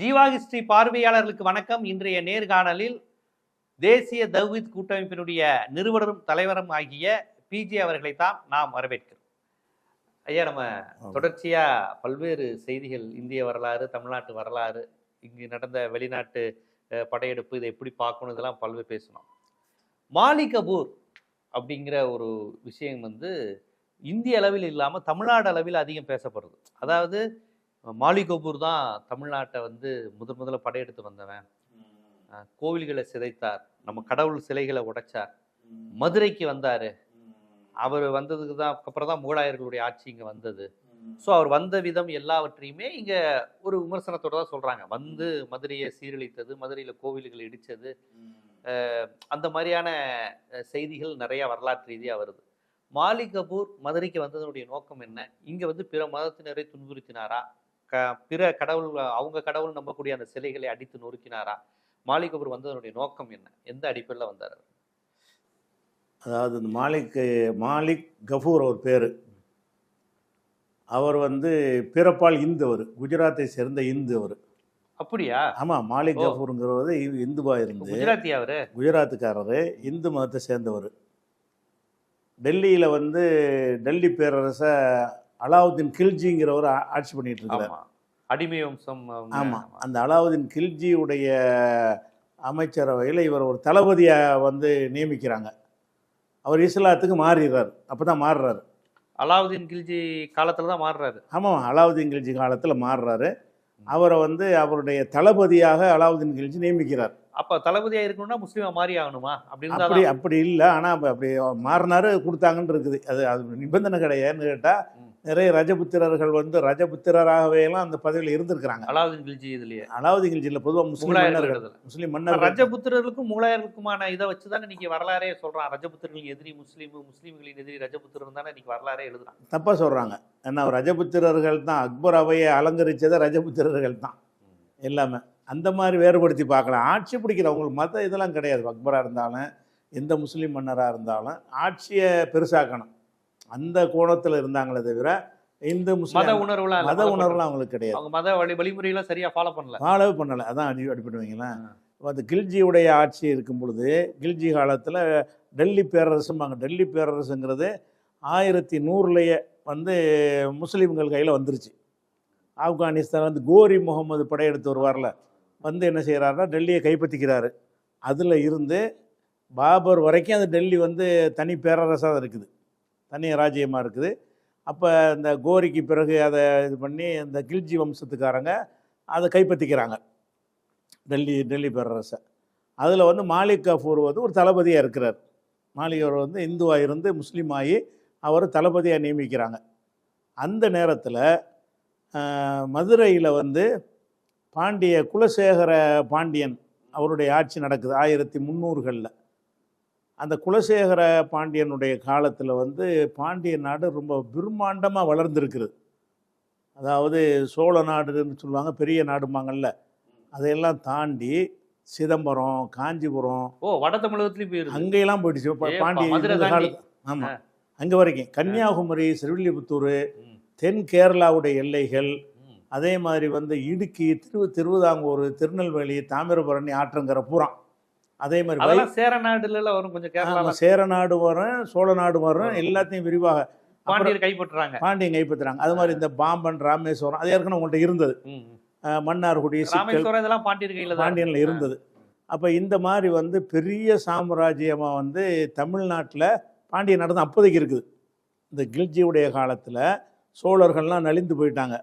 Jeeva history பார்வையாளர்களுக்கு வணக்கம். இன்றைய நேர்காணலில் தேசிய தௌஹீத் கூட்டமைப்பினுடைய நிறுவனரும் தலைவரும் ஆகிய பிஜே அவர்களை தான் நாம் வரவேற்கிறோம். ஐயா நம்ம தொடர்ச்சியா பல்வேறு செய்திகள் இந்திய வரலாறு தமிழ்நாட்டு வரலாறு இங்கு நடந்த வெளிநாட்டு படையெடுப்பு இதை எப்படி பார்க்கணும் இதெல்லாம் பல்வேறு பேசணும். மாலிக் கபூர் அப்படிங்கிற ஒரு விஷயம் வந்து இந்திய அளவில் இல்லாமல் தமிழ்நாடு அளவில் அதிகம் பேசப்படுது. அதாவது மாலிக் கபூர் தான் தமிழ்நாட்டை வந்து முதன் முதல்ல படையெடுத்து வந்தவன். கோவில்களை சிதைத்தார். நம்ம கடவுள் சிலைகளை உடைச்சார். மதுரைக்கு வந்தாரு. அவர் வந்ததுக்கு தான் அப்புறம் தான் முகலாயர்களுடைய ஆட்சி இங்க வந்தது. ஸோ அவர் வந்த விதம் எல்லாவற்றையுமே இங்க ஒரு விமர்சனத்தோட தான் சொல்றாங்க. வந்து மதுரையை சீரழித்தது மதுரையில கோவில்கள் அஹ், அந்த மாதிரியான செய்திகள் நிறைய வரலாற்று ரீதியா வருது. மாலிக் கபூர் மதுரைக்கு வந்ததனுடைய நோக்கம் என்ன? இங்க வந்து பிற மதத்தினரை துன்புறுத்தினாரா? க பிற கடவுள் அவங்க கடவுள் நம்பக்கூடிய அந்த சிலைகளை அடித்து நொறுக்கினாரா? மாலிக் கபூர் வந்ததனுடைய நோக்கம் என்ன? எந்த அடிப்படையில் வந்தார்? அதாவது இந்த மாலிக் மாலிக் கஃபூர் அவர் பேர். அவர் வந்து பிறப்பால் இந்து அவர். குஜராத்தை சேர்ந்த இந்து அவர். அப்படியா? ஆமாம் மாலிக் இ- இந்துவா இருந்து. குஜராத்தி அவரு? குஜராத்துக்காரர் இந்து மதத்தை சேர்ந்தவர். டெல்லியில் வந்து டெல்லி பேரரசை அலாவுதீன் கில்ஜிங்கிறவர் ஆட்சி பண்ணிட்டு இருக்கிறார் அடிமை வம்சம். ஆமாம் அந்த அலாவுதீன் கில்ஜியுடைய அமைச்சரவையில் இவர் ஒரு தளபதியாக வந்து நியமிக்கிறாங்க. அவர் இஸ்லாத்துக்கு மாறிடுறார். அப்போ தான் மாறுறாரு. அலாவுதீன் கில்ஜி காலத்துல தான் மாறுறாரு. ஆமாம் அலாவுதீன் கில்ஜி காலத்தில் மாறுறாரு. அவரை வந்து அவருடைய தளபதியாக அலாவுதீன் கில்ஜி நியமிக்கிறார். அப்ப தளபதியா இருக்கணும்னா முஸ்லீமா மாறி ஆகணுமா? அப்படி இருந்தா அப்படி அப்படி இல்லை. ஆனால் அப்ப அப்படி மாறினாரு கொடுத்தாங்கன்னு இருக்குது. அது அது நிபந்தனை கிடையாதுன்னு கேட்டால். நிறைய ரஜபுத்திரர்கள் வந்து ரஜபுத்திரராகவே எல்லாம் அந்த பதவியில் இருந்திருக்கிறாங்க. அலாவுதீன் கில்ஜி இதுலயே. அலாவுதீன் கில்ஜியில் பொதுவாக முஸ்லீம் மன்னர்கள். முஸ்லீம் மன்னர்கள். ரஜபுத்திரர்களுக்கும் முகலாயர்களுக்குமான இதை வச்சுதானே இன்னைக்கு வரலாறே சொல்றான். ரஜபுத்திரர்கள் எதிரி முஸ்லீம் முஸ்லீம்களின் எதிரி ரஜபுத்திரர் தானே இன்னைக்கு வரலாறே எழுதுறான். தப்பாக சொல்கிறாங்க ஏன்னா ரஜபுத்திரர்கள் தான் அக்பர் அவையை அலங்கரித்ததை ரஜபுத்திரர்கள் தான். எல்லாமே. அந்த மாதிரி வேறுபடுத்தி பார்க்கலாம். ஆட்சி பிடிக்கிற அவங்களுக்கு மத இதெல்லாம் கிடையாது. அக்பராக இருந்தாலும் எந்த முஸ்லீம் மன்னராக இருந்தாலும் ஆட்சியை பெருசாக்கணும். அந்த கோணத்தில் இருந்தாங்களே தவிர இந்து மத இல்ல, மத உணர்வுலாம் அவங்களுக்கு கிடையாது. அவங்க மத வழி வழிமுறையெல்லாம் சரியா ஃபாலோ பண்ணல. ஃபாலோவே பண்ணலை. அதான் அடி அடிப்படை வைங்களேன் ஆ. இப்போ அந்த கில்ஜியுடைய ஆட்சி இருக்கும் பொழுது கில்ஜி காலத்தில் டெல்லி பேரரசும்பாங்க டெல்லி பேரரசுங்கிறது ஆயிரத்தி நூறுலையே வந்து முஸ்லீம்கள் கையில் வந்துருச்சு. ஆப்கானிஸ்தான் வந்து கோரி முகமது படையெடுத்து வருவார்ல வந்து என்ன செய்கிறாருன்னா டெல்லியை கைப்பற்றிக்கிறாரு. அதில் இருந்து பாபர் வரைக்கும் அந்த டெல்லி வந்து தனி பேரரசாக தான் இருக்குது. தனி ராஜ்யமாக இருக்குது. அப்போ இந்த கோரிக்கு பிறகு அதை இது பண்ணி இந்த கில்ஜி வம்சத்துக்காரங்க அதை கைப்பற்றிக்கிறாங்க. டெல்லி டெல்லி பேரரசை. அதில் வந்து மாலிக் கஃபூர் வந்து ஒரு தளபதியாக இருக்கிறார். மாலிக் அவர் வந்து இந்துவாக இருந்து முஸ்லீம் ஆகி அவர் தளபதியாக நியமிக்கிறாங்க. அந்த நேரத்தில் மதுரையில் வந்து பாண்டிய குலசேகர பாண்டியன் அவருடைய ஆட்சி நடக்குது ஆயிரத்தி முந்நூறுகளில். அந்த குலசேகர பாண்டியனுடைய காலத்தில் வந்து பாண்டிய நாடு ரொம்ப பிரம்மாண்டமாக வளர்ந்துருக்குது. அதாவது சோழ நாடுன்னு சொல்லுவாங்க பெரிய நாடுமாங்கல்ல அதையெல்லாம் தாண்டி சிதம்பரம் காஞ்சிபுரம் ஓ வட தமிழகத்துலயும் போயிருது. அங்கெல்லாம் போயிடுச்சு. பாண்டிய. காலத்து ஆமாம் அங்கே வரைக்கும். கன்னியாகுமரி ஸ்ரீவில்லிபுத்தூர் தென் கேரளாவுடைய எல்லைகள். அதே மாதிரி வந்து இடுக்கி திரு திருவிதாங்கூர் திருநெல்வேலி தாமிரபரணி ஆற்றங்கரை பூரா. அதே மாதிரி அதெல்லாம் சேர நாடுல வரும் கொஞ்சம் கேரளால. ஆமா, சேர நாடு வரும் சோழ நாடு வரும் எல்லாத்தையும் விரிவாக. பாண்டியர் கைப்பற்றுறாங்க. பாண்டியன் கைப்பற்றுறாங்க. அது மாதிரி இந்த பாம்பன் ராமேஸ்வரம் அது ஏற்கனவே உங்கள்கிட்ட இருந்தது. மன்னார்குடி ராமேஸ்வரம் இதெல்லாம் பாண்டியர் கையில பாண்டியனில் இருந்தது. அப்போ இந்த மாதிரி வந்து பெரிய சாம்ராஜ்யமாக வந்து தமிழ்நாட்டில் பாண்டிய நாடு தான் அப்போதைக்கு இருக்குது. இந்த கில்ஜியுடைய காலத்தில் சோழர்கள்லாம் நலிந்து போயிட்டாங்க.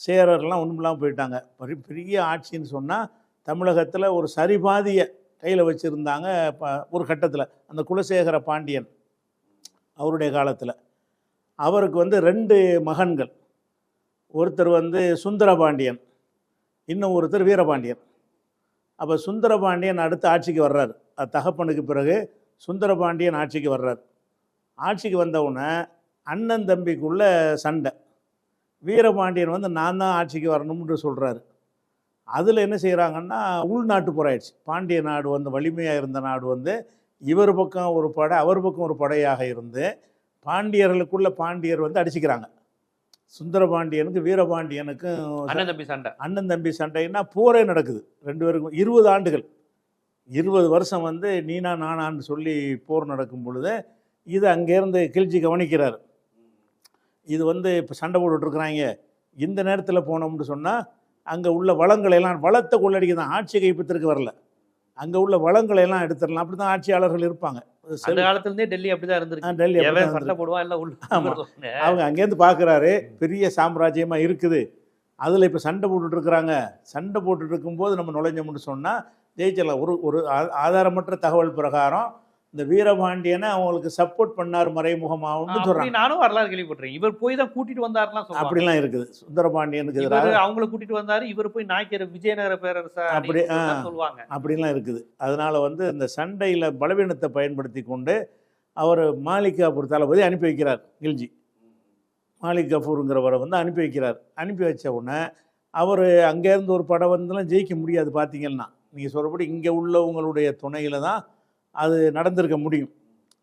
சேரர்லாம் ஒன்றுமில்லாமல் போயிட்டாங்க. பெரிய பெரிய ஆட்சின்னு சொன்னால் தமிழகத்தில் ஒரு சரிபாதிய கையில் வச்சுருந்தாங்க ப- ஒரு கட்டத்தில். அந்த குலசேகர பாண்டியன் அவருடைய காலத்தில். அவருக்கு வந்து ரெண்டு மகன்கள். ஒருத்தர் வந்து சுந்தரபாண்டியன் இன்னும் ஒருத்தர் வீரபாண்டியன் அப்போ சுந்தரபாண்டியன் அடுத்து ஆட்சிக்கு வர்றார். அது தகப்பனுக்கு பிறகு சுந்தரபாண்டியன் ஆட்சிக்கு வர்றார். ஆட்சிக்கு வந்தவுடனே அண்ணன் தம்பிக்குள்ள சண்டை. வீரபாண்டியன் வந்து நான் தான் ஆட்சிக்கு வரணும்னு சொல்கிறாரு அதில் என்ன செய்கிறாங்கன்னா உள்நாட்டு போராயிடுச்சு பாண்டிய நாடு வந்து வலிமையாக இருந்த நாடு வந்து இவர் பக்கம் ஒரு படை அவர் பக்கம் ஒரு படையாக இருந்து பாண்டியர்களுக்குள்ள பாண்டியர் வந்து அடிச்சுக்கிறாங்க. சுந்தரபாண்டியனுக்கு வீரபாண்டியனுக்கும் அண்ணன் தம்பி சண்டை. அண்ணன் தம்பி சண்டைன்னா போரே நடக்குது. ரெண்டு பேருக்கும் இருபது ஆண்டுகள். இருபது வருஷம் வந்து நீனா நானான்னு சொல்லி போர் நடக்கும் பொழுது இது அங்கேருந்து கிழிச்சி கவனிக்கிறார். இது வந்து இப்போ சண்டை போட்டுட்ருக்குறாங்க இந்த நேரத்தில் போனோம்னு சொன்னால் அங்கே உள்ள வளங்களை எல்லாம் வளத்தை கொள்ளடிக்க தான் ஆட்சி கைப்பற்றிருக்கு வரல. அங்கே உள்ள வளங்களை எல்லாம் எடுத்துடலாம். அப்படி தான் ஆட்சியாளர்கள் இருப்பாங்க. செல்- காலத்துல இருந்தே டெல்லி அப்படிதான் ஆ, இருந்திருக்கு. டெல்லி. அவங்க அங்கேருந்து பார்க்குறாரு பெரிய சாம்ராஜ்யமாக இருக்குது. அதில் இப்போ சண்டை போட்டுட்டு இருக்கிறாங்க. சண்டை போட்டுட்டு இருக்கும்போது நம்ம நுழைஞ்சோம்னு சொன்னால் ஜெயிச்சிடலாம். ஒரு ஒரு ஆதாரமற்ற தகவல் பிரகாரம் இந்த வீரபாண்டியனை அவங்களுக்கு சப்போர்ட் பண்ணார் மறைமுகமாகவும் சொல்கிறாங்க நானும் வரலாறு கேள்விப்பட்டிருக்கேன். இவர் போய் தான் கூட்டிட்டு வந்தாருலாம் அப்படிலாம் இருக்குது. சுந்தரபாண்டியனுக்கு எதிராக அவங்கள கூட்டிட்டு வந்தாரு இவர் போய் நாய்க்கிற விஜயநகர பேரரச அப்படி. சொல்லுவாங்க. அப்படிலாம் இருக்குது. அதனால் வந்து இந்த சண்டையில் பலவீனத்தை பயன்படுத்தி கொண்டு அவர் மாலிக் கபூர் தளபதி அனுப்பி வைக்கிறார் கில்ஜி. மாலிக் கபூருங்கிறவரை வந்து அனுப்பி வைக்கிறார். அனுப்பி வச்ச உடனே அவர் அங்கேருந்து ஒரு படம் வந்துலாம் ஜெயிக்க முடியாது பார்த்தீங்கன்னா. நீங்கள் சொல்கிறபடி இங்கே உள்ளவங்களுடைய துணையில் தான் அது நடந்திருக்க முடியும்.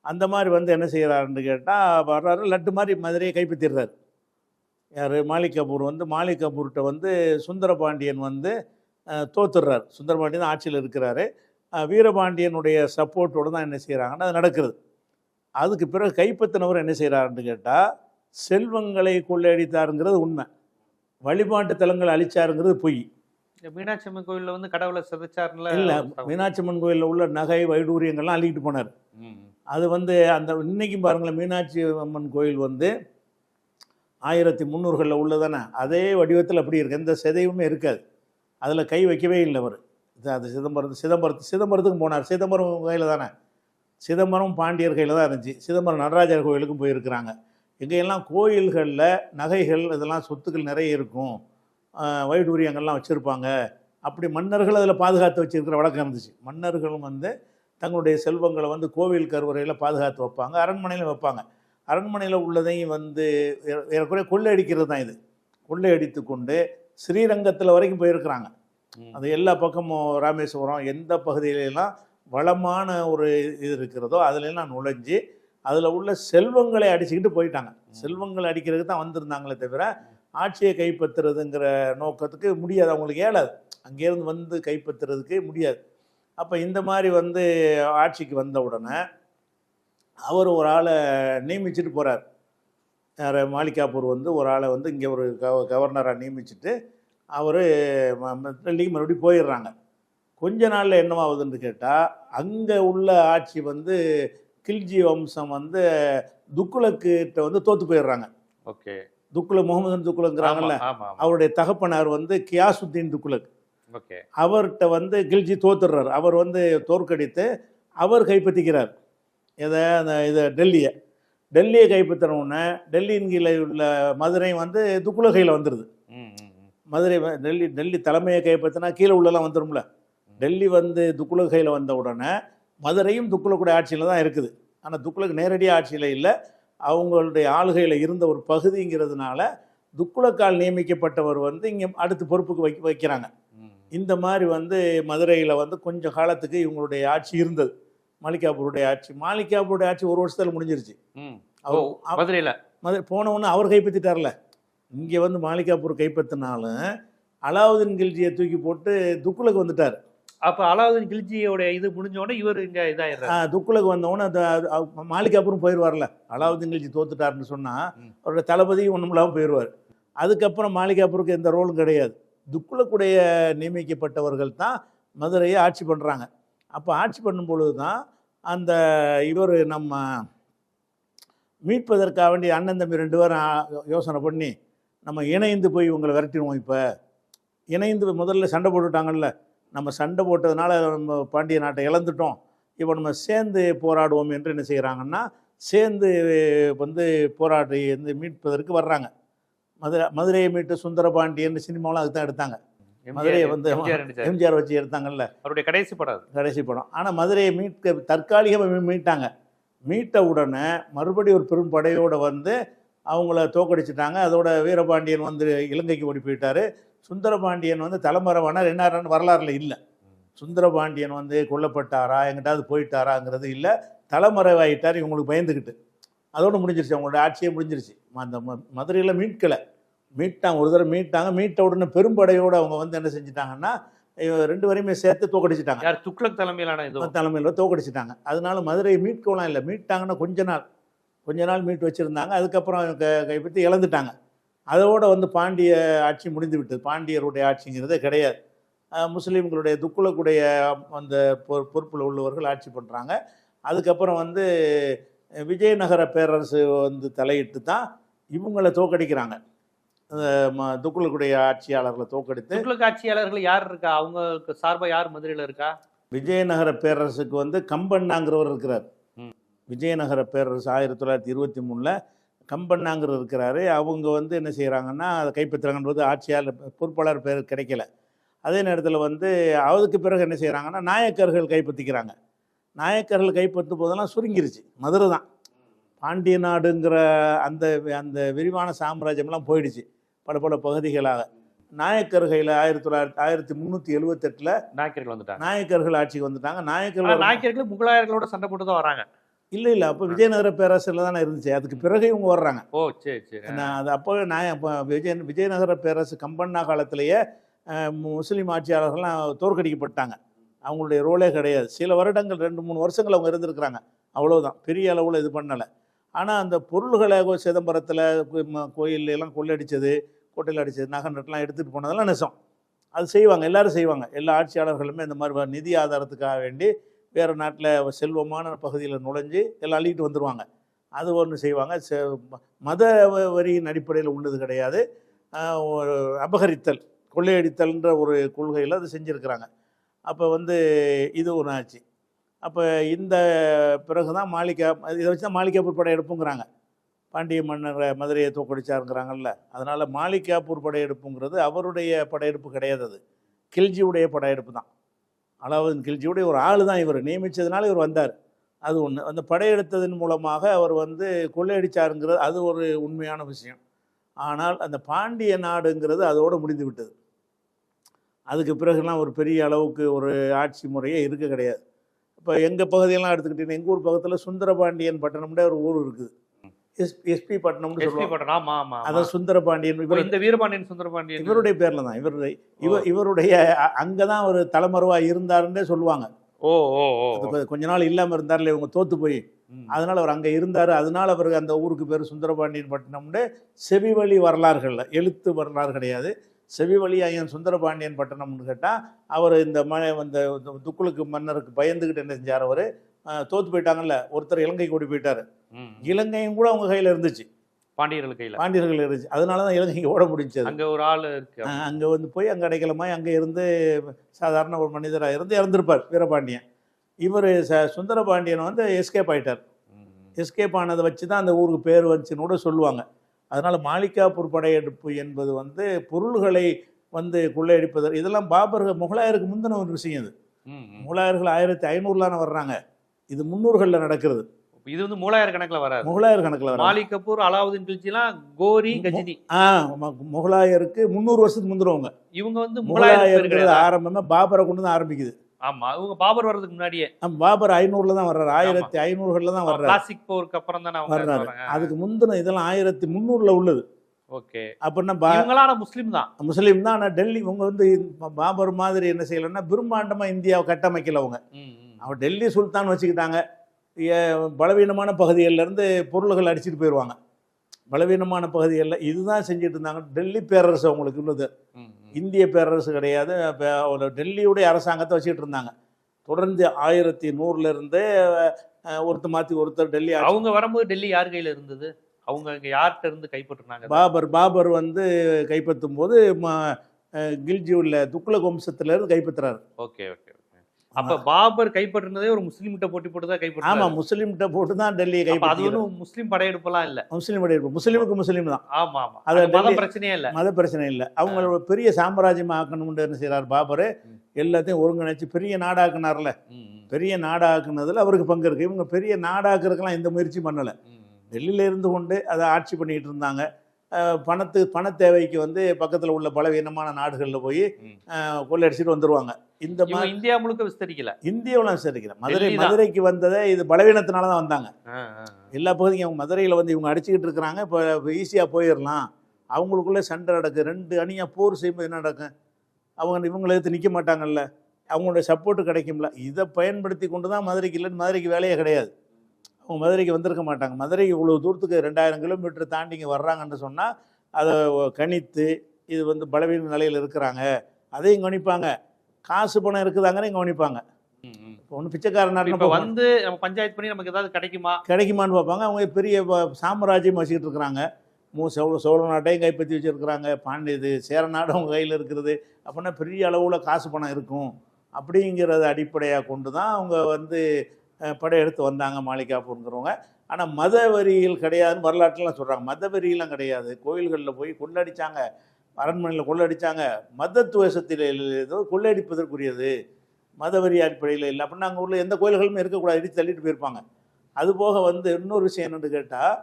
அந்த மாதிரி வந்து என்ன செய்கிறாருன்னு கேட்டால் வர்றாரு லட்டு மாதிரி மதுரையை கைப்பற்றிடுறாரு. யார்? மாலிக் கபூர் வந்து மாலிக் கபூர்கிட்ட வந்து சுந்தரபாண்டியன் வந்து தோத்துடுறார். சுந்தரபாண்டியன் ஆட்சியில் இருக்கிறாரு. வீரபாண்டியனுடைய சப்போர்ட்டோடு தான் என்ன செய்கிறாங்கன்னா அது நடக்கிறது அதுக்கு பிறகு கைப்பற்றினவர் என்ன செய்கிறாருன்னு கேட்டால் செல்வங்களை கொள்ளையடித்தாருங்கிறது உண்மை. வழிபாட்டு தலங்களை அழிச்சாருங்கிறது பொய். மீனாட்சி அம்மன் கோயில்ல வந்து கடவுளை சிதைச்சாருல இல்லை மீனாட்சி அம்மன் கோயிலில் உள்ள நகை வைடூரியங்கள்லாம் அள்ளிக்கிட்டு போனார். அது வந்து அந்த இன்னைக்கும் பாருங்களேன் மீனாட்சி அம்மன் கோயில் வந்து ஆயிரத்தி முந்நூறுகளில் உள்ளதானே? அதே வடிவத்தில் அப்படி இருக்கு. எந்த சிதையுமே இருக்காது. அதில் கை வைக்கவே இல்லை அவர். அது சிதம்பரம் சிதம்பரத்து சிதம்பரத்துக்கும் போனார். சிதம்பரம் கையில் தானே? சிதம்பரம் பாண்டியர் கையில் தான் இருந்துச்சு. சிதம்பரம் நடராஜர் கோயிலுக்கும் போயிருக்கிறாங்க. எங்கெல்லாம் கோயில்களில் நகைகள் இதெல்லாம் சொத்துக்கள் நிறைய இருக்கும். வைடூரியங்கள்லாம் வச்சுருப்பாங்க. அப்படி மன்னர்கள் அதில் பாதுகாத்து வச்சிருக்கிற வழக்கம் இருந்துச்சு. மன்னர்களும் வந்து தங்களுடைய செல்வங்களை வந்து கோவில் கருவறையில் பாதுகாத்து வைப்பாங்க அரண்மனையில் வைப்பாங்க. அரண்மனையில் உள்ளதையும் வந்து ஏற- ஏறக்குறைய கொள்ளையடிக்கிறது தான் இது. கொள்ளையடித்து கொண்டு ஸ்ரீரங்கத்தில் வரைக்கும் போயிருக்கிறாங்க. அது எல்லா பக்கமும் ராமேஸ்வரம் எந்த பகுதியிலெல்லாம் வளமான ஒரு இது இருக்கிறதோ அதுலெல்லாம் நுழைஞ்சு அதில் உள்ள செல்வங்களை அடிச்சுக்கிட்டு போயிட்டாங்க. செல்வங்களை அடிக்கிறதுக்கு தான் வந்திருந்தாங்களே தவிர ஆட்சியை கைப்பற்றுறதுங்கிற நோக்கத்துக்கு முடியாது. அவங்களுக்கு ஏழாது அங்கேருந்து வந்து கைப்பற்றுறதுக்கு முடியாது. அப்போ இந்த மாதிரி வந்து ஆட்சிக்கு வந்த உடனே அவர் ஒரு ஆளை நியமிச்சுட்டு போகிறார் வேறு மாலிகாப்பூர் வந்து ஒரு ஆளை வந்து இங்கே ஒரு கவ கவர்னராக நியமிச்சுட்டு அவர் டெல்லிக்கு மறுபடியும் போயிடுறாங்க. கொஞ்ச நாளில் என்னவாகுதுன்னு கேட்டால் அங்கே உள்ள ஆட்சி வந்து கில்ஜி வம்சம் வந்து துக்குலக்கிட்ட வந்து தோற்று போயிடுறாங்க. ஓகே. துக்குலக் முகமது துக்குலங்கிறாங்கல்ல. அவருடைய தகப்பனார் வந்து கியாசுத்தீன் துக்குலக். ஓகே. அவர்கிட்ட வந்து கில்ஜி தோத்துடுறார். அவர் வந்து தோற்கடித்து அவர் கைப்பற்றிக்கிறார். எதை அந்த இதை டெல்லியை. டெல்லியை கைப்பற்றின உடனே டெல்லியின் கீழே உள்ள மதுரை வந்து துக்குல கையில் வந்துடுது. மதுரை டெல்லி டெல்லி தலைமையை கைப்பற்றினா கீழே உள்ளலாம் வந்துடும்ல டெல்லி வந்து துக்குல கையில் வந்த உடனே மதுரையும் துக்குலக்குடைய ஆட்சியில் தான் இருக்குது. ஆனால் துக்குலக்கு நேரடியாக ஆட்சியில் இல்லை. அவங்களுடைய ஆளுகையில் இருந்த ஒரு பகுதிங்கிறதுனால துக்குலக்கால் நியமிக்கப்பட்டவர் வந்து இங்கே அடுத்து பொறுப்புக்கு வைக்க வைக்கிறாங்க. இந்த மாதிரி வந்து மதுரையில் வந்து கொஞ்சம் காலத்துக்கு இவங்களுடைய ஆட்சி இருந்தது. மாலிகாபூருடைய ஆட்சி. மாலிகாபூருடைய ஆட்சி ஒரு வருஷத்தில் முடிஞ்சிருச்சு. அவர் அவ- மதுரையில? மதுரை போனவுடனே அவர் கைப்பற்றிட்டார்ல. இங்கே வந்து மாலிகாபூர் கைப்பற்றினாலும் அலாவுதீன் கில்ஜியை தூக்கி போட்டு துக்குலுக்கு வந்துட்டார். அப்ப அலாவுதீன் கில்ஜியோட இது முடிஞ்ச உடனே இவர் இங்க இதாயிடுறாரு. ஆ, துக்குலுக்கு வந்தவுடனே அது- மாலிகாபூரும் போயிடுவார்ல அலாவுதீன் கில்ஜி தோத்துட்டாருன்னு சொன்னால். அவரோட தளபதியும் ஒன்றும் இல்லாமல் போயிடுவார் அதுக்கப்புறம் மாலிகாபூருக்கு எந்த ரோலும் கிடையாது. துக்குலக்குடைய நியமிக்கப்பட்டவர்கள் தான் மதுரையை ஆட்சி பண்ணுறாங்க அப்போ ஆட்சி பண்ணும் பொழுது தான் அந்த இவர் நம்ம மீட்பதற்காக வேண்டி அண்ணன் தம்பி ரெண்டு பேரும் யோசனை பண்ணி நம்ம இணைந்து போய் இவங்களை விரட்டிடுவோம் இப்போ. இணைந்து முதல்ல சண்டை போட்டுட்டாங்கல்ல நம்ம சண்டை போட்டதுனால நம்ம பாண்டிய நாட்டை இழந்துட்டோம். இப்போ நம்ம சேர்ந்து போராடுவோம் என்று என்ன செய்கிறாங்கன்னா சேர்ந்து வந்து போராடி வந்து மீட்பதற்கு வர்றாங்க. மதுரை மதுரையை மீட்டு சுந்தரபாண்டியன் சினிமாவெலாம் அதுக்கு தான் எடுத்தாங்க. மதுரையை வந்து எம்ஜிஆர் வச்சு எடுத்தாங்கல்ல. அவருடைய கடைசி படம். கடைசி படம். ஆனால் மதுரையை மீட்க தற்காலிகமாக மீட்டாங்க. மீட்ட உடனே மறுபடியும் ஒரு பெரும் படையோடு வந்து அவங்கள தோக்கடிச்சிட்டாங்க. அதோட வீரபாண்டியன் வந்து இலங்கைக்கு ஓடி போயிட்டாரு. சுந்தரபாண்டியன் வந்து தலைமறைவானார் என்ன வரலாறுல இல்லை. சுந்தரபாண்டியன் வந்து கொல்லப்பட்டாரா எங்கிட்டாவது போயிட்டாராங்கிறது இல்லை. தலைமறைவாயிட்டார் இவங்களுக்கு பயந்துக்கிட்டு அதோடு முடிஞ்சிருச்சு அவங்களோட ஆட்சியே முடிஞ்சிருச்சு. அந்த மதுரையில் மீட்கலை. மீட்டாங்க ஒரு தடவை மீட்டாங்க மீட்ட உடனே பெரும்படையோடு அவங்க வந்து என்ன செஞ்சிட்டாங்கன்னா ரெண்டு வரையுமே சேர்த்து தோக்கடிச்சிட்டாங்க. யார் துக்ளக் தலைமையிலான இது தலைமையில் தோக்கடிச்சிட்டாங்க. அதனால மதுரையை மீட்கலாம் இல்லை. மீட்டாங்கன்னா கொஞ்ச நாள். கொஞ்ச நாள் மீட்டு வச்சுருந்தாங்க. அதுக்கப்புறம் கைப்பற்றி இழந்துட்டாங்க. அதோட வந்து பாண்டிய ஆட்சி முடிந்து விட்டது. பாண்டியருடைய ஆட்சிங்கிறதே கிடையாது. முஸ்லீம்களுடைய துக்குலக்குடைய அந்த பொறுப்புல உள்ளவர்கள் ஆட்சி பண்ணுறாங்க அதுக்கப்புறம் வந்து விஜயநகர பேரரசு வந்து தலையிட்டு தான் இவங்களை தோக்கடிக்கிறாங்க. துக்குலக்குடைய ஆட்சியாளர்களை தோக்கடித்து. துக்ளக் ஆட்சியாளர்கள் யார் இருக்கா? அவங்களுக்கு சார்பா யார் மதுரையில இருக்கா? விஜயநகர பேரரசுக்கு வந்து கம்பண்ணாங்கிறவர் இருக்கிறார். விஜயநகர பேரரசு ஆயிரத்தி தொள்ளாயிரத்தி இருபத்தி மூணில் கம்பண்ணாங்கிறவர் இருக்கிறாரு. அவங்க வந்து என்ன செய்கிறாங்கன்னா அதை கைப்பற்றுறாங்கன்றது ஆட்சியாளர் பொறுப்பாளர் பேர் கிடைக்கல. அதே நேரத்தில் வந்து அதுக்கு பிறகு என்ன செய்கிறாங்கன்னா நாயக்கர்கள் கைப்பற்றிக்கிறாங்க. நாயக்கர்கள் கைப்பற்றும் போதெல்லாம் சுருங்கிருச்சு. மதுரை தான். பாண்டிய நாடுங்கிற அந்த அந்த விரிவான சாம்ராஜ்யம்லாம் போயிடுச்சு. பல பல பகுதிகளாக. நாயக்கர்களில் ஆயிரத்தி தொள்ளாயிரத்தி ஆயிரத்தி முந்நூற்றி எழுவத்தெட்டில் நாயக்கர்கள் வந்துட்டாங்க. நாயக்கர்கள் ஆட்சிக்கு வந்துட்டாங்க. நாயக்கர்கள் நாயக்கர்கள் முகலாயர்களோட சண்டை போட்டு தான் வராங்க. இல்லை இல்லை. அப்போ விஜயநகர பேரரசில் தானே இருந்துச்சு. அதுக்கு பிறகு இவங்க வர்றாங்க. ஓ சரி சரி. நான் அது அப்போ நாய அப்போ விஜய விஜயநகர பேரரசு கம்பண்ணா காலத்திலேயே முஸ்லீம் ஆட்சியாளர்கள்லாம் தோற்கடிக்கப்பட்டாங்க. அவங்களுடைய ரோலே கிடையாது. சில வருடங்கள் ரெண்டு மூணு வருஷங்கள் அவங்க இருந்திருக்கிறாங்க. அவ்வளவுதான். பெரிய அளவில் இது பண்ணலை. ஆனால் அந்த பொருள்களை சிதம்பரத்தில் கு- ம- கோயில்ல எல்லாம் கொள்ளடிச்சது கோட்டையில் அடிச்சது நகை நட்டுலாம் எடுத்துகிட்டு போனதெல்லாம் நெசம். அது செய்வாங்க. எல்லாரும் செய்வாங்க. எல்லா ஆட்சியாளர்களுமே இந்த மாதிரி நிதி ஆதாரத்துக்காக வேண்டி வேறு நாட்டில் செல்வமான பகுதியில் நுழைஞ்சு எல்லாம் அள்ளிட்டு வந்துடுவாங்க அது ஒன்று செய்வாங்க. செ- ம- மத வரியின் அடிப்படையில் உள்ளது கிடையாது. ஒரு அபகரித்தல் கொள்ளையடித்தல்ன்ற ஒரு கொள்கையில் அது செஞ்சுருக்கிறாங்க. அப்போ வந்து இது ஒன்று ஆச்சு. அப்போ இந்த பிறகு தான் மாளிகா இதை வச்சு தான் மாளிகாப்பூர் படையெடுப்புங்கிறாங்க பாண்டிய மன்னர் மதுரையை தோக்கடிச்சாருங்கிறாங்கல்ல அதனால் மாளிகாப்பூர் படையெடுப்புங்கிறது அவருடைய படையெடுப்பு கிடையாது அது. கில்ஜியுடைய படையெடுப்பு தான். அலாவுதீன் கில்ஜியுடைய ஒரு ஆள் தான் இவர். நியமித்ததுனால இவர் வந்தார். அது ஒன்று அந்த படையெடுத்ததன் மூலமாக அவர் வந்து கொள்ளையடிச்சாருங்கிறது அது ஒரு உண்மையான விஷயம். ஆனால் அந்த பாண்டிய நாடுங்கிறது அதோடு முடிந்து விட்டது. அதுக்கு பிறகுலாம் ஒரு பெரிய அளவுக்கு ஒரு ஆட்சி முறையே இருக்க கிடையாது. இப்போ எங்கள் பகுதியெல்லாம் எடுத்துக்கிட்டீங்கன்னா எங்கள் ஊர் பக்கத்தில் சுந்தரபாண்டியன் பட்டணம்னே ஒரு ஊர் இருக்குது. எஸ் எஸ்பி பட்டணம்னு சொல்லுவாங்க. அதான் சுந்தரபாண்டியன் இவர் இந்த வீரபாண்டியன் சுந்தரபாண்டியன். இவருடைய பேர்ல தான் இவருடைய இவ இவருடைய அங்கதான் அவர் தலைமறைவா இருந்தாருன்னே சொல்லுவாங்க. ஓ ஓ கொஞ்ச நாள் இல்லாம இருந்தார்ல இவங்க தோத்து போய். அதனால அவர் அங்க இருந்தாரு. அதனால அவருக்கு அந்த ஊருக்கு பேர் சுந்தரபாண்டியன் பட்டணம்னு செவிவழி வரலாறுகள்ல எழுத்து வரலாறு கிடையாது. செவிவழி ஐயன் சுந்தரபாண்டியன் பட்டணம்னு கேட்டா அவர் இந்த ம இந்த துக்குளுக்கு மன்னருக்கு பயந்துகிட்டு என்ன செஞ்சார் அவர்? தோத்து போயிட்டாங்கல்ல ஒருத்தர் இலங்கைக்கு ஓடி போயிட்டாரு. இலங்கையும் கூட அவங்க கையில இருந்துச்சு. பாண்டியர்கள் கையில. பாண்டியர்கள் இருந்துச்சு. அதனால தான் இலங்கைக்கு ஓட முடிஞ்சது. அங்க ஒரு ஆள் இருக்கு. அங்கே வந்து போய் அங்கே அடைக்கலமாய் அங்கே இருந்து சாதாரண ஒரு மனிதராக இருந்து இறந்துருப்பார் வீரபாண்டியன். இவர் ச சுந்தரபாண்டியன் வந்து எஸ்கேப் ஆயிட்டார். ம். எஸ்கேப் ஆனதை வச்சு தான் அந்த ஊருக்கு பேர் வந்துச்சுன்னு கூட சொல்லுவாங்க. அதனால் மாளிகாப்பூர் படையெடுப்பு என்பது வந்து பொருள்களை வந்து கொள்ளையடிப்பது. இதெல்லாம் பாபர்கள் முகலாயருக்கு முந்தின ஒரு விஷயம் இது. முகலாயர்கள் ஆயிரத்தி ஐநூறுலான வர்றாங்க. இது முந்நூறுகளில் நடக்கிறது. இது வந்து மூலாயிர கணக்குல வராது. முகலாயர் கணக்கில் வர்றாங்க மாலிக் கபூர் அலாவுதீன் கில்ஜிலாம் கோரி கஜினி. ஆ முகலாயருக்கு முந்நூறு வருஷத்துக்கு முந்தினவங்க இவங்க வந்து முகலாயர் ஆரம்பமே பாபரை கொண்டு தான் ஆரம்பிக்குது. ஆமா இவங்க பாபர் வர்றதுக்கு முன்னாடியே. பாபர் ஐநூறுல தான் வர்றாரு. ஆயிரத்தி ஐநூறுகளில் தான் வர்றாரு. கிளாசிக் போருக்கு அப்புறம் தானே வர்றாரு. அதுக்கு முந்தின இதெல்லாம் ஆயிரத்தி முந்நூறுல உள்ளது. ஓகே. அப்படின்னா ஆனா முஸ்லீம் தான். முஸ்லீம் தான். ஆனால் டெல்லி இவங்க வந்து பாபர் மாதிரி என்ன செய்யலைன்னா பிரம்மாண்டமா இந்தியாவை கட்டமைக்கல அவங்க. அவர் டெல்லி சுல்தான் வச்சுக்கிட்டாங்க. பலவீனமான பகுதிகள்ல இருந்து பொருள்கள் அடிச்சிட்டு போயிடுவாங்க பலவீனமான பகுதிகளில் இதுதான் செஞ்சுட்டு இருந்தாங்க. டெல்லி பேரரசு அவங்களுக்கு உள்ளது. இந்திய பேரரசு கிடையாது. ஒரு டெல்லியுடைய அரசாங்கத்தை வச்சுக்கிட்டு இருந்தாங்க. தொடர்ந்து ஆயிரத்தி நூறுல இருந்தே அஹ், ஒருத்தர் மாற்றி ஒருத்தர் டெல்லி அவங்க வரும்போது டெல்லி யார் கையில இருந்தது? அவங்க இங்க யார்கிட்ட இருந்து கைப்பற்றினாங்க? பாபர் பாபர் வந்து கைப்பற்றும் போது கில்ஜி உள்ள துக்ளக் வம்சத்துல இருந்து கைப்பற்றுறாரு ஓகே ஓகே. அப்ப பாபர் கைப்பற்றினதே ஒரு முஸ்லீம் கிட்ட போட்டி போட்டு தான் ஆமா கைப்பற்றாங்க முஸ்லீம்கிட்ட போட்டு தான் டெல்லியை அப்ப அது கைப்பற்றி ஒன்றும் முஸ்லீம் படையெடுப்பெல்லாம் இல்ல. முஸ்லீம் இருப்பு முஸ்லீமுக்கு முஸ்லீம் தான். ஆமா ஆமா. அது மத பிரச்சனையே இல்ல. மத பிரச்சனை இல்லை. அவங்களோட பெரிய சாம்ராஜ்யம் ஆக்கணும்னு என்ன செய்றார் பாபர். எல்லாத்தையும் ஒருங்கிணைச்சு பெரிய நாடாக்குனார்ல. பெரிய நாடாக்குனதுல அவருக்கு பங்கு இருக்கு. இவங்க பெரிய நாடாக்குறதுக்கெல்லாம் எந்த முயற்சி பண்ணல. டெல்லியில இருந்து கொண்டு அதை ஆட்சி பண்ணிட்டு இருந்தாங்க. பணத்து பண தேவைக்கு வந்து பக்கத்துல உள்ள பலவீனமான நாடுகள்ல போய் கொள்ளையடிச்சிட்டு வந்துருவாங்க. இந்த இந்தியா முழுக்க விஸ்தரிக்கல. இந்தியாவில் சரிக்கிறேன் மதுரை. மதுரைக்கு வந்ததே இது பலவீனத்தினால தான் வந்தாங்க. எல்லா பகுதியும் அவங்க மதுரையில் வந்து இவங்க அடிச்சுக்கிட்டு இருக்கிறாங்க. இப்போ ஈஸியாக போயிடலாம் அவங்களுக்குள்ளே சண்டை நடக்குது ரெண்டு அணியாக போர் செய்யும்போது என்ன நடக்கும் அவங்க இவங்களை எடுத்து நிற்க மாட்டாங்கல்ல. அவங்களுடைய சப்போர்ட்டு கிடைக்கும்ல. இதை பயன்படுத்தி கொண்டு தான் மதுரைக்கு இல்லைன்னு மதுரைக்கு வேலையே கிடையாது. அவங்க மதுரைக்கு வந்திருக்க மாட்டாங்க. மதுரைக்கு இவ்வளோ தூரத்துக்கு ரெண்டாயிரம் கிலோமீட்டர் தாண்டி இங்கே வர்றாங்கன்னு சொன்னால் அதை கணித்து இது வந்து பலவீன நிலையில் இருக்கிறாங்க. அதையும் கவனிப்பாங்க. காசு பணம் இருக்குதாங்கன்னு கவனிப்பாங்க. இப்போ ஒன்றும் பார்க்க வந்து நம்ம பஞ்சாயத்து பண்ணி நமக்கு ஏதாவது கிடைக்குமா? கிடைக்குமான்னு பார்ப்பாங்க. அவங்க பெரிய சாம்ராஜ்யம் வச்சுக்கிட்டு இருக்கிறாங்க. மூ சோழ சோழ நாட்டையும் கைப்பற்றி வச்சுருக்கிறாங்க. பாண்டிய இது சேர நாடு அவங்க கையில் இருக்கிறது. அப்படின்னா பெரிய அளவில் காசு பணம் இருக்கும். அப்படிங்கிறத அடிப்படையாக கொண்டு தான் அவங்க வந்து படையெடுத்து வந்தாங்க மாளிகாப்பூருங்கிறவங்க ஆனால் மத வரியில் கிடையாதுன்னு வரலாற்றுலாம் சொல்கிறாங்க மத வரியெல்லாம் கிடையாது. கோயில்களில் போய் கொள்ளடிச்சாங்க. அரண்மனையில் கொள்ளடிச்சாங்க. மத துவேஷத்தில் ஏதோ கொள்ளையடிப்பதற்குரியது மத வரி அடிப்படையில் இல்லை. அப்படின்னா அங்கே உள்ள எந்த கோயில்களுமே இருக்கக்கூடாது. இடித்து தள்ளிட்டு போயிருப்பாங்க. அதுபோக வந்து இன்னொரு விஷயம் என்னென்னு கேட்டால்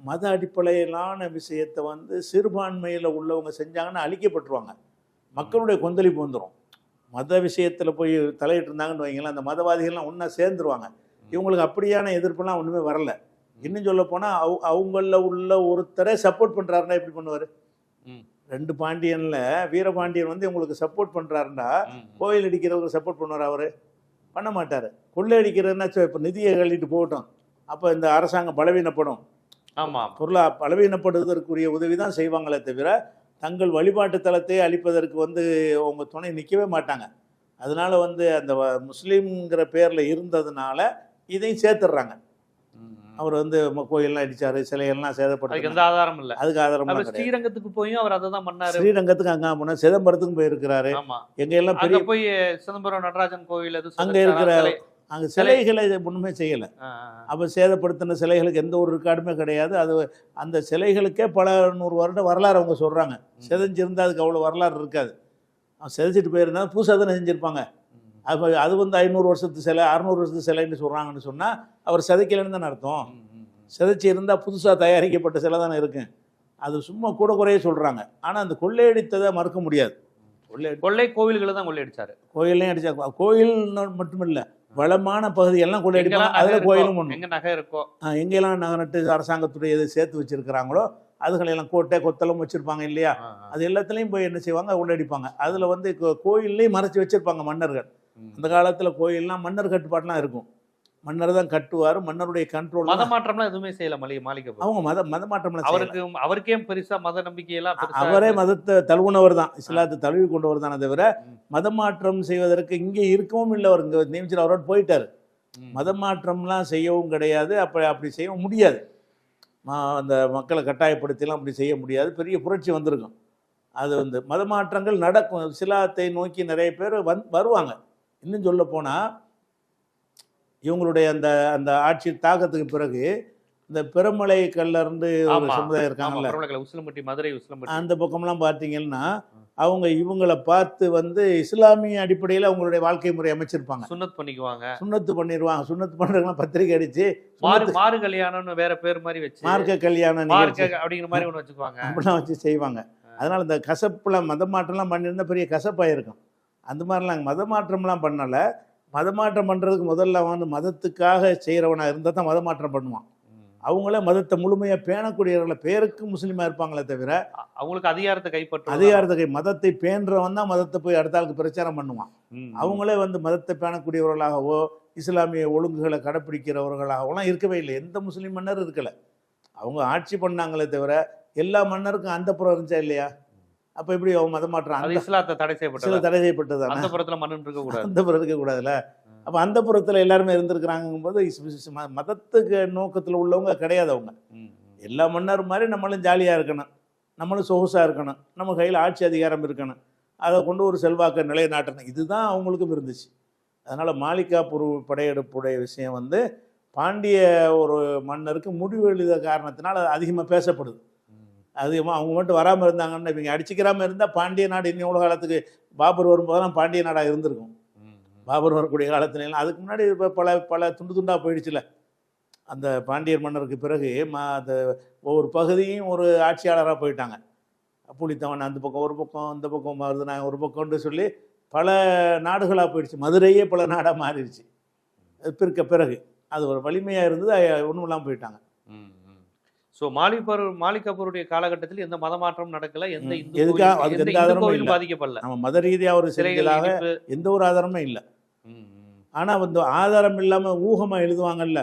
மத அடிப்படையிலான விஷயத்தை வந்து சிறுபான்மையில் உள்ளவங்க செஞ்சாங்கன்னா அழிக்கப்பட்டுருவாங்க. மக்களுடைய கொந்தளிப்பு வந்துடும் மத விஷயத்தில் போய் தலையிட்டு இருந்தாங்கன்னு வைங்களேன் அந்த மதவாதிகள்லாம் ஒன்றா சேர்ந்துருவாங்க. இவங்களுக்கு அப்படியான எதிர்ப்புலாம் ஒன்றுமே வரல. இன்னும் சொல்ல போனால் அவ அவங்களில் உள்ள ஒருத்தரை சப்போர்ட் பண்ணுறாருன்னா எப்படி பண்ணுவார். ரெண்டு பாண்டியனில் வீரபாண்டியன் வந்து இவங்களுக்கு சப்போர்ட் பண்ணுறாருன்னா. கோயில் அடிக்கிறவருக்கு சப்போர்ட் பண்ணுவார் அவர். பண்ண மாட்டார். கொள்ளை அடிக்கிறதுனா இப்போ நிதியை கழிட்டு போகட்டும். அப்போ இந்த அரசாங்கம் பலவீனப்படும். ஆமா பொருளா பலவீனப்படுவதற்குரிய உதவி தான் செய்வாங்களே தவிர தங்கள் வழிபாட்டு தலத்தை அழிப்பதற்கு வந்து அவங்க துணை நிற்கவே மாட்டாங்க. அதனால வந்து அந்த முஸ்லீம்ங்கிற பேரில் இருந்ததுனால இதையும் சேர்த்துடுறாங்க. அவர் வந்து கோயில்லாம் அடிச்சாரு சிலையெல்லாம் சேதப்படுத்தி எந்த ஆதாரம் இல்ல. அதுக்கு கிடையாது. ஸ்ரீரங்கத்துக்கு போயும் அவர் அதை தான் பண்ணாரு. ஸ்ரீரங்கத்துக்கு அங்கே போனால் சிதம்பரத்துக்கும் போயிருக்கிறாரு. எங்க எல்லாம் பெரிய போய் சிதம்பரம் நடராஜன் எது அங்க இருக்கிற. அங்கே சிலைகளை ஒன்றுமே செய்யலை. அப்போ சேதப்படுத்தின சிலைகளுக்கு எந்த ஒரு ரெக்கார்டுமே கிடையாது. அது அந்த சிலைகளுக்கே பல நூறு வருடம் வரலாறு அவங்க சொல்கிறாங்க செதஞ்சிருந்தா அதுக்கு அவ்வளோ வரலாறு இருக்காது. அவன் செதைச்சிட்டு போயிருந்தா புதுசாக தானே செஞ்சுருப்பாங்க. அப்போ அது வந்து ஐநூறு வருஷத்து சிலை அறநூறு வருஷத்து சிலைன்னு சொல்கிறாங்கன்னு சொன்னால் அவர் செதைக்கலைன்னு தானே அர்த்தம். செதைச்சி இருந்தால் புதுசாக தயாரிக்கப்பட்ட சிலை தானே இருக்கு. அது சும்மா கூட குறைய சொல்கிறாங்க ஆனால் அந்த கொள்ளையடித்ததை மறுக்க முடியாது. கொள்ளை கொள்ளை கோவில்களை தான் கொள்ளையடிச்சாரு. கோயிலையும் அடிச்சா கோயில் மட்டும் இல்லை வளமான பகுதியெல்லாம் கொள்ளையடிப்பாங்க. எங்கெல்லாம் நகை அதில் கோயிலும் ஒன்று எங்க நகை இருக்கோ. எங்கெல்லாம் நகரட்டு அரசாங்கத்துடைய இது சேர்த்து வச்சிருக்கிறாங்களோ அதுகளெல்லாம் கோட்டை கொத்தளம் வச்சுருப்பாங்க இல்லையா. அது எல்லாத்துலேயும் போய் என்ன செய்வாங்க? உள்ளடிப்பாங்க அதில் வந்து கோயில்லையும் மறைச்சி வச்சிருப்பாங்க மன்னர்கள். அந்த காலத்தில் கோயில்லாம் மன்னர் கட்டுப்பாடுலாம் இருக்கும். மன்னர் தான் கட்டுவார் மன்னருடைய கண்ட்ரோல் மத மாற்றம்லாம் எதுவுமே செய்யல மளிகை மாளிகை. அவங்க மத மத மாற்றம்லாம். அவருக்கு அவருக்கே பெருசா மத நம்பிக்கையெல்லாம் அவரே மதத்தை தழுவுனவர் தான் இஸ்லாத்தை தழுவி கொண்டவர் தானே தவிர. மத மாற்றம் செய்வதற்கு இங்கே இருக்கவும் இல்லை அவர். இங்கே நியமிச்சு அவரோட போயிட்டார். மத மாற்றம்லாம் செய்யவும் கிடையாது அப்படி அப்படி செய்யவும் முடியாது. அந்த மக்களை கட்டாயப்படுத்திலாம் அப்படி செய்ய முடியாது. பெரிய புரட்சி வந்திருக்கும். அது வந்து மத மாற்றங்கள் நடக்கும். சிலாத்தை நோக்கி நிறைய பேர் வந் வருவாங்க. இன்னும் சொல்ல போனால் இவங்களுடைய அந்த அந்த ஆட்சி தாக்கத்துக்கு பிறகு இந்த பெருமலை கல்லிருந்து ஒரு. சமுதாயம் இருக்காங்கல்ல. அந்த பக்கம்லாம் பார்த்தீங்கன்னா அவங்க இவங்களை பார்த்து வந்து இஸ்லாமிய அடிப்படையில் அவங்களுடைய வாழ்க்கை முறை அமைச்சிருப்பாங்க. சுன்னத் பண்ணிக்குவாங்க. சுண்ணத்து பண்ணிடுவாங்க சுண்ணத்து பண்ணுறதுலாம் பத்திரிக்கை அடிச்சு மாறு கல்யாணம்னு வேற பேர் மாதிரி வச்சு மார்க்க கல்யாண நிகழ்ச்சி. மார்க்க அப்படிங்கிற மாதிரி ஒண்ணு வச்சுக்குவாங்க. அப்படிலாம் வச்சு செய்வாங்க. அதனால இந்த கசப்புலாம் மத மாற்றம்லாம் பண்ணியிருந்தா பெரிய கசப்பாக இருக்கும் அந்த மாதிரிலாம் மத மாற்றம்லாம் பண்ணலை. மத மாற்றம் பண்ணுறதுக்கு முதல்ல வந்து மதத்துக்காக செய்கிறவனாக இருந்தால் தான் மத மாற்றம் பண்ணுவான். அவங்களே மதத்தை முழுமையாக பேணக்கூடியவர்களை பேருக்கு முஸ்லீமாக இருப்பாங்களே தவிர அவங்களுக்கு அதிகாரத்தை கைப்பற்ற அதிகாரத்தை மதத்தை பேன்றவன் தான் மதத்தை போய் அடுத்த ஆளுக்கு பிரச்சாரம் பண்ணுவான். அவங்களே வந்து மதத்தை பேணக்கூடியவர்களாகவோ இஸ்லாமிய ஒழுங்குகளை கடைப்பிடிக்கிறவர்களாகவோலாம் இருக்கவே இல்லை. எந்த முஸ்லீம் மன்னர் இருக்கலை. அவங்க ஆட்சி பண்ணாங்களே தவிர எல்லா மன்னருக்கும் அந்த புறம் இருந்துச்சா இல்லையா? அப்போ எப்படி அவங்க மதம் அது அந்த இஸ்லாத்தை தடை செய்யப்பட்டது? தடை செய்யப்பட்டதானே அந்த புறத்துல மன்னன் இருக்க கூடாது. அந்த புறம் இருக்கக்கூடாதுல்ல அப்போ அந்த புறத்தில் எல்லாருமே இருந்திருக்கிறாங்கும்போது மதத்துக்கு நோக்கத்தில் உள்ளவங்க கிடையாது அவங்க. எல்லா மன்னர் மாதிரி நம்மளும் ஜாலியாக இருக்கணும். நம்மளும் சொகுசாக இருக்கணும். நம்ம கையில் ஆட்சி அதிகாரம் இருக்கணும். அதை கொண்டு ஒரு செல்வாக்கை நிலைநாட்டணும். இதுதான் அவங்களுக்கும் இருந்துச்சு. அதனால் மாளிகாப்பூர் படையெடுப்புடைய விஷயம் வந்து பாண்டிய ஒரு மன்னருக்கு முடிவு எழுத காரணத்தினால அது அதிகமாக பேசப்படுது. அதிகமாக அவங்க மட்டும் வராமல் இருந்தாங்கன்னா இவங்க அடிச்சுக்கிறாமல் இருந்தால் பாண்டிய நாடு இன்னும் எவ்வளோ காலத்துக்கு பாபர் வரும்போதெல்லாம் பாண்டிய நாடாக இருந்திருக்கும். பாபர் வரக்கூடிய காலத்துல எல்லாம் அதுக்கு முன்னாடி இப்போ பல பல துண்டு துண்டாக போயிடுச்சுல. அந்த பாண்டியர் மன்னருக்கு பிறகு மா அந்த ஒவ்வொரு பகுதியும் ஒரு ஆட்சியாளராக போயிட்டாங்க. புலித்தவன் அந்த பக்கம் ஒரு பக்கம் இந்த பக்கம் மருதுநாயகம் ஒரு பக்கம்னு சொல்லி பல நாடுகளாக போயிடுச்சு. மதுரையே பல நாடாக மாறிடுச்சு. அது பிறக்க பிறகு. அது ஒரு வலிமையாக இருந்தது ஒன்றும் இல்லாமல் போயிட்டாங்க. ம், ம். சோ மாலிகபூர் மாலிகபூருடைய காலகட்டத்தில் எந்த மத மாற்றம் நடக்கல எந்த. இந்து கோயிலும். பாதிக்கப்படல நம்ம மத ரீதியாக ஒரு இடிப்பு. எந்த ஒரு ஆதாரமும் இல்லை ஆனால் வந்து ஆதாரம் இல்லாமல் ஊகமாக எழுதுவாங்கல்ல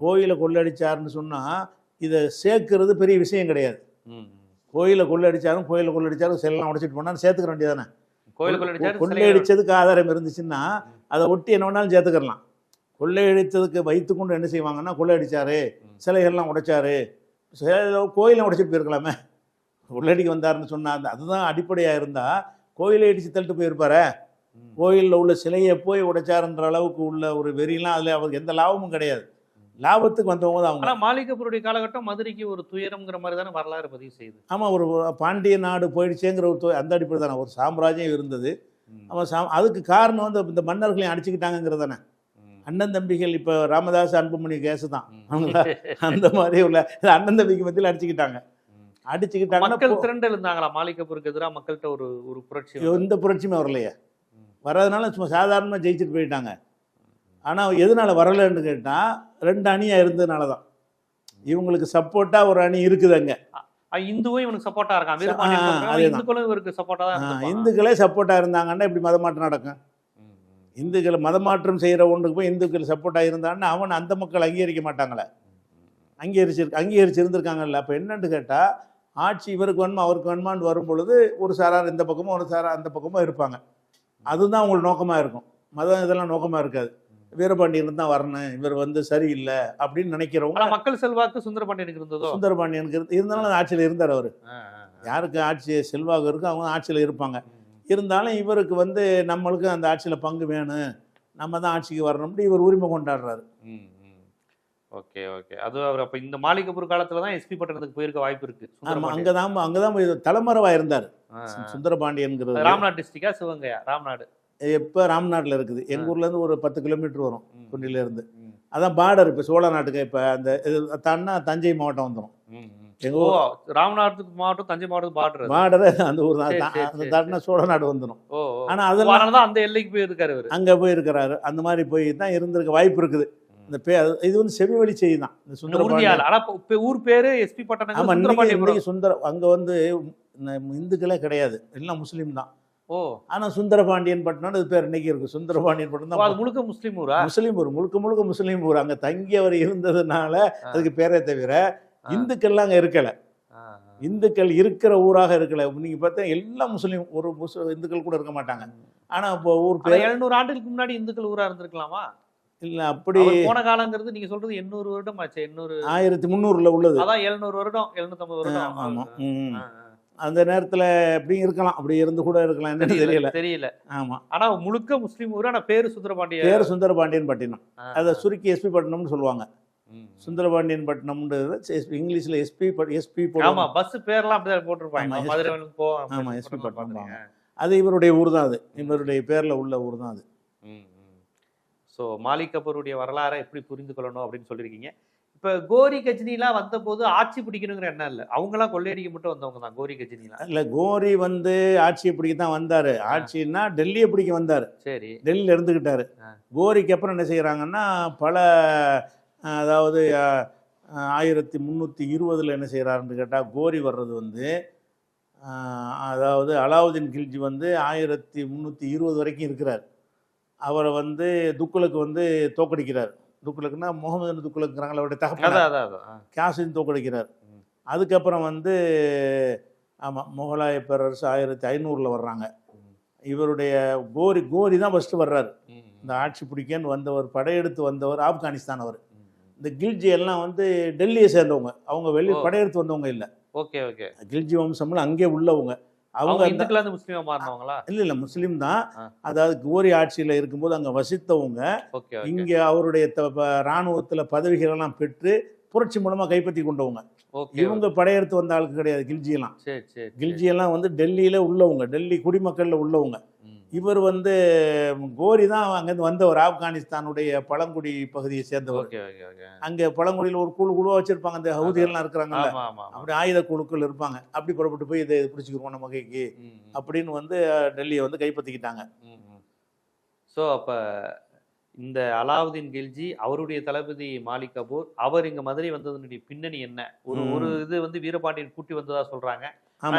கோயிலை கொள்ளடிச்சாருன்னு சொன்னால் இதை சேர்க்கறது பெரிய விஷயம் கிடையாது. கோயிலை கொள்ளடிச்சாரும் கோயிலை கொள்ளடிச்சாரும் செல்லாம் உடைச்சிட்டு போனாலும் சேர்த்துக்க வேண்டியதானே கொள்ளையடிச்சதுக்கு ஆதாரம் இருந்துச்சுன்னா அதை ஒட்டி என்ன வேணாலும் சேர்த்துக்கலாம் கொள்ளையடித்ததுக்கு வைத்துக்கொண்டு என்ன செய்வாங்கன்னா கொள்ளையடிச்சாரு. சிலைகள்லாம் உடைச்சாரு கோயிலை உடைச்சிட்டு போயிருக்கலாமே. கொள்ளையடிக்க வந்தாருன்னு சொன்னா அந்த அதுதான் அடிப்படையாக இருந்தால் கோயிலை இடிச்சு தள்ளிட்டு போயிருப்பாரு. கோயிலில் உள்ள சிலையை போய் உடைச்சாருன்ற அளவுக்கு உள்ள ஒரு வெறியெல்லாம் அதில் அவருக்கு எந்த லாபமும் கிடையாது. லாபத்துக்கு வந்தவங்க தான் அவங்க. ஆனா மாலிகபூருடைய காலகட்டம் மதுரைக்கு ஒரு துயரம்ங்கிற மாதிரி தானே வரலாறு பதிவு செய்யுது. ஆமாம் ஒரு பாண்டிய நாடு போயிடுச்சேங்கிற ஒரு தொ- அந்த அடிப்படை தானே ஒரு சாம்ராஜ்யம் இருந்தது. ம், அவன் சா அதுக்கு காரணம் வந்து இந்த மன்னர்களையும் அடிச்சுக்கிட்டாங்கிறது தானே. அண்ணன் தம்பிகள் இப்போ ராமதாஸ் அன்புமணி கேஸு தான். அந்த மாதிரி உள்ள அண்ணன் தம்பிக்கு மத்தியில் அடிச்சுக்கிட்டாங்க. ம். அடிச்சுக்கிட்டாங்கன்னா மக்கள் திரண்டு இருந்தாங்களா? மாலிகபூருக்கு எதிராக மக்கள்கிட்ட ஒரு ஒரு புரட்சி. எந்த புரட்சியுமே வரலையே. ம். வர்றதுனால சும்மா சாதாரணமாக ஜெயிச்சுட்டு போயிட்டாங்க. ஆனால் எதனால வரலைன்னு கேட்டால் ரெண்டு அணியாக இருந்ததுனால தான் இவங்களுக்கு சப்போர்ட்டாக ஒரு அணி இருக்குது அங்கே இந்துவும் இவனுக்கு சப்போர்ட்டா இருக்கான். இந்துக்களும் இவருக்கு சப்போர்ட்டா தான். இந்துக்களே சப்போர்ட்டாக இருந்தாங்கன்னா இப்படி மதமாற்றம் நடக்கும்? இந்துக்கள் மதமாற்றம் செய்கிற ஒன்றுக்கு போய் இந்துக்கள் சப்போர்ட்டாக இருந்தான்னா அவன் அந்த மக்கள் அங்கீகரிக்க மாட்டாங்களே. ம், அங்கீகரிச்சு அங்கீகரிச்சு இருந்திருக்காங்கல்ல அப்போ என்னன்னு கேட்டால் ஆட்சி இவருக்கு வேணுமா அவருக்கு வேணுமான்னு வரும் பொழுது ஒரு சாரார் இந்த பக்கமும் ஒரு சாரார் அந்த பக்கமும் இருப்பாங்க. அதுதான் உங்களுக்கு நோக்கமாக இருக்கும். மதம் இதெல்லாம் நோக்கமாக இருக்காது. வீரபாண்டியன் தான் வரணும் இவர் வந்து சரியில்லை அப்படின்னு நினைக்கிறவங்க மக்கள் செல்வாக்கு சுந்தரபாண்டியனுக்கு இருந்ததோ? சுந்தரபாண்டியனுக்கு இருந்து- இருந்தாலும் ஆட்சியில் இருந்தார் அவர். யாருக்கு ஆட்சி செல்வாக்கு இருக்கோ அவங்க ஆட்சியில் இருப்பாங்க. இருந்தாலும் இவருக்கு வந்து நம்மளுக்கு அந்த ஆட்சியில் பங்கு வேணும். நம்ம தான் ஆட்சிக்கு வரணும்னு இவர் உரிமை கொண்டாடுறாரு. Okay okay. அது அவர் அப்ப இந்த மாளிகைப்பூர் காலத்துல தான் எஸ்பி பட்டணத்துக்கு போயிருக்க வாய்ப்பு இருக்கு. ஆமாம். அங்கே தான் அங்கே தான் தலைமறைவாக இருந்தார். சுந்தரபாண்டியன்கிறது. ராம்நாத் டிஸ்ட்ரிக்டா சிவகங்கையா? ராம்நாடு. இப்போ ராம்நாட்டில் இருக்குது. எங்கள் ஊர்லேருந்து ஒரு பத்து கிலோமீட்டர் வரும் குண்டிலேருந்து அதான் பார்டர் இப்போ சோழ நாட்டுக்கு இப்போ அந்த இது தாண்டினா தஞ்சை மாவட்டம் வந்துடும். எங்கள் ஓ ஊர் ராமநாதத்துக்கு மாவட்டம் தஞ்சை மாவட்டம் பார்டர் பார்டர் அந்த ஊர் தான். அந்த சரி, தாண்டினா சோழ நாடு வந்துடும். ஆனால் அதனால தான் அந்த எல்லைக்கு போயிருக்காரு அங்கே போய் இருக்கிறாரு அந்த மாதிரி போய் தான் இருந்திருக்க வாய்ப்பு இருக்குது. இந்த பே இது வந்து செவி வழி செய்தி தான். இந்த சுந்தரபாண்டியன் ஊர் பேரு எஸ்பி பட்டணம் ஆமாம் சுந்தர அங்கே வந்து இந்துக்களே கிடையாது. எல்லாம் முஸ்லீம் தான். ஓ. ஆனால் சுந்தரபாண்டியன் பட்டினம் அது பேர் இன்னைக்கு இருக்கு. சுந்தரபாண்டியன் பட்டினம் தான் முழுக்க முஸ்லீம் ஊரா? முஸ்லீம் ஊர் முழுக்க முழுக்க முஸ்லீம் ஊர். அங்கே தங்கியவர் இருந்ததுனால அதுக்கு பேரே தவிர. இந்துக்கள்லாம் அங்கே இருக்கல. இந்துக்கள் இருக்கிற ஊராக இருக்கல. நீங்க பார்த்தா எல்லா முஸ்லீம் ஒரு முஸ்லிம் இந்துக்கள் கூட இருக்க மாட்டாங்க. ஆனா இப்போ ஊர் எழுநூறு ஆண்டுகளுக்கு முன்னாடி இந்துக்கள் ஊரா இருந்திருக்கலாமா? இல்ல அப்படி போன காலங்கிறது நீங்க சொல்றது எண்ணூறு வருடம் ஆச்சு எண்ணூறு ஆயிரத்தி முந்நூறுல உள்ளது. அதான் எழுநூறு வருடம் எழுநூத்தம்பது வருடம். ஆமா. ம். ஆ, ஆ. அந்த நேரத்துல அப்படி இருக்கலாம். அப்படி இருந்து கூட இருக்கலாம். என்னன்னு தெரியல தெரியல. ஆமா. ஆனா முழுக்க முஸ்லீம் ஊர் ஆனா பேரு சுந்தரபாண்டிய பேர் சுந்தரபாண்டியன் பட்டினம். அதை சுருக்கி எஸ்பி பட்டினம்னு சொல்லுவாங்க. சுந்தரபாண்டியன் பட்டினம்ன்றது இங்கிலீஷ்ல எஸ்பி எஸ்பி ஆமா போடுவாங்க. பஸ் பேர்லாம் அப்படிதான் போட்டிருப்பாங்க. மதுரை போ ஆமா, SP பட்டணம் பார்த்திருக்கேன். அது இவருடைய ஊர் தான் அது. இவருடைய பேர்ல உள்ள ஊர் தான் அது. ஸோ மாலிக் கபூருடைய வரலாறை எப்படி புரிந்து கொள்ளணும் அப்படின்னு சொல்லியிருக்கீங்க. இப்போ கோரி கஜினிலாம் வந்தபோது ஆட்சி பிடிக்கணுங்கிற எண்ணம் இல்லை. அவங்களாம் கொள்ளையடிக்க மட்டும் வந்தவங்க தான் கோரி கஜினிலாம். இல்ல கோரி வந்து ஆட்சியை பிடிக்க தான் வந்தாரு ஆட்சின்னா டெல்லியை பிடிக்க வந்தாரு. சரி. டெல்லியில் இருந்துக்கிட்டாரு. கோரிக்கு அப்புறம் என்ன செய்கிறாங்கன்னா பல அதாவது ஆயிரத்தி முந்நூற்றி இருபதில் என்ன செய்கிறாருன்னு கேட்டால் கோரி வர்றது வந்து அதாவது அலாவுதீன் கில்ஜி வந்து ஆயிரத்தி முந்நூற்றி இருபது வரைக்கும் இருக்கிறார் அவரை வந்து துக்குலுக்கு வந்து தோக்கடிக்கிறார் துக்குலுக்குன்னா முகமது துக்குலுக்குறாங்களா அவருடைய ஆ. காசின் தோக்கடிக்கிறார். அதுக்கப்புறம் வந்து ஆமாம் முகலாய பேரரசு ஆயிரத்தி ஐநூறில் வர்றாங்க. இவருடைய கோரி கோரி தான் ஃபஸ்ட்டு வர்றாரு இந்த ஆட்சி பிடிக்கன்னு வந்தவர் படையெடுத்து வந்தவர் ஆப்கானிஸ்தான் அவர். இந்த கில்ஜி எல்லாம் வந்து டெல்லியை சேர்ந்தவங்க. அவங்க வெளியே. படையெடுத்து வந்தவங்க இல்லை. Okay okay. கில்ஜி வம்சம்லாம் அங்கே உள்ளவங்க. அவங்க அவங்க அந்த- இந்துக்களா இருந்து முஸ்லீமா மாறினவங்களா? இல்ல இல்ல முஸ்லீம் தான். அதாவது கோரி ஆட்சியில் இருக்கும்போது அங்கே வசித்தவங்க. இங்கே அவருடைய இராணுவத்துல பதவிகள் எல்லாம் பெற்று புரட்சி மூலமா கைப்பற்றி கொண்டவங்க. இவங்க படையெடுத்து வந்த ஆளுக்கு கிடையாது கில்ஜி எல்லாம் கில்ஜி எல்லாம் வந்து டெல்லியில உள்ளவங்க. டெல்லி குடிமக்கள்ல உள்ளவங்க. இவர் வந்து கோரி தான் அங்கேருந்து வந்தவர் ஆப்கானிஸ்தானுடைய பழங்குடி பகுதியை சேர்ந்தவர். அங்கே பழங்குடியில் ஒரு குழு குழுவாக வச்சிருப்பாங்க அந்த ஹவுதிகள்லாம் இருக்கிறாங்கல்ல. அப்படி ஆயுத குழுக்கள் இருப்பாங்க. அப்படி புறப்பட்டு போய் இதை பிடிச்சிக்கிறோம் நம்ம கைக்கு. அப்படின்னு வந்து டெல்லியை வந்து கைப்பற்றிக்கிட்டாங்க. ஸோ அப்போ இந்த அலாவுதீன் கில்ஜி அவருடைய தளபதி மாலிக் கபூர் அவர் இங்க மதுரை வந்ததனுடைய பின்னணி என்ன? ஒரு. ஒரு இது வந்து வீரபாண்டியன் கூட்டி வந்ததா சொல்றாங்க.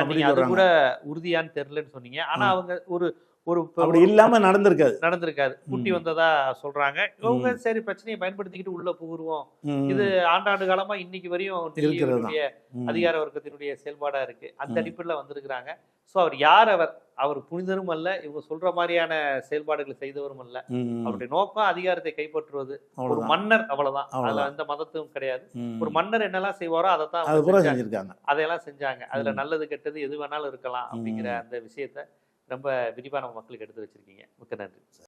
நீங்க அது கூட உறுதியான்னு தெரியலன்னு சொன்னீங்க. ஆனா. அவங்க ஒரு ஒரு அப்படி இல்லாம நடந்திருக்காது நடந்திருக்காது கூட்டி. வந்ததா சொல்றாங்க இவங்க சரி பிரச்சனையை பயன்படுத்திக்கிட்டு உள்ள புகுருவோம். இது ஆண்டாண்டு காலமா இன்னைக்கு வரையும் இருக்கிறது தான். டெல்லியினுடைய ம். அதிகார வர்க்கத்தினுடைய செயல்பாடா இருக்கு அந்த. அடிப்படையில் வந்திருக்கிறாங்க சோ அவர் யார் அவர் அவர் புனிதரும் அல்ல இவங்க சொல்ற மாதிரியான செயல்பாடுகளை செய்தவரும் அல்ல. அவருடைய நோக்கம் அதிகாரத்தை கைப்பற்றுவது ஒரு. மன்னர் அவ்வளவுதான் அதுல. எந்த மதத்தும் கிடையாது. ஒரு மன்னர் என்னெல்லாம் செய்வாரோ அதை தான் அதையெல்லாம் செஞ்சாங்க அதுல. நல்லது கெட்டது எது வேணாலும் இருக்கலாம் அப்படிங்கிற. அந்த விஷயத்த ரொம்ப விரிவான நம்ம மக்களுக்கு எடுத்து வச்சிருக்கீங்க. மிக்க நன்றி.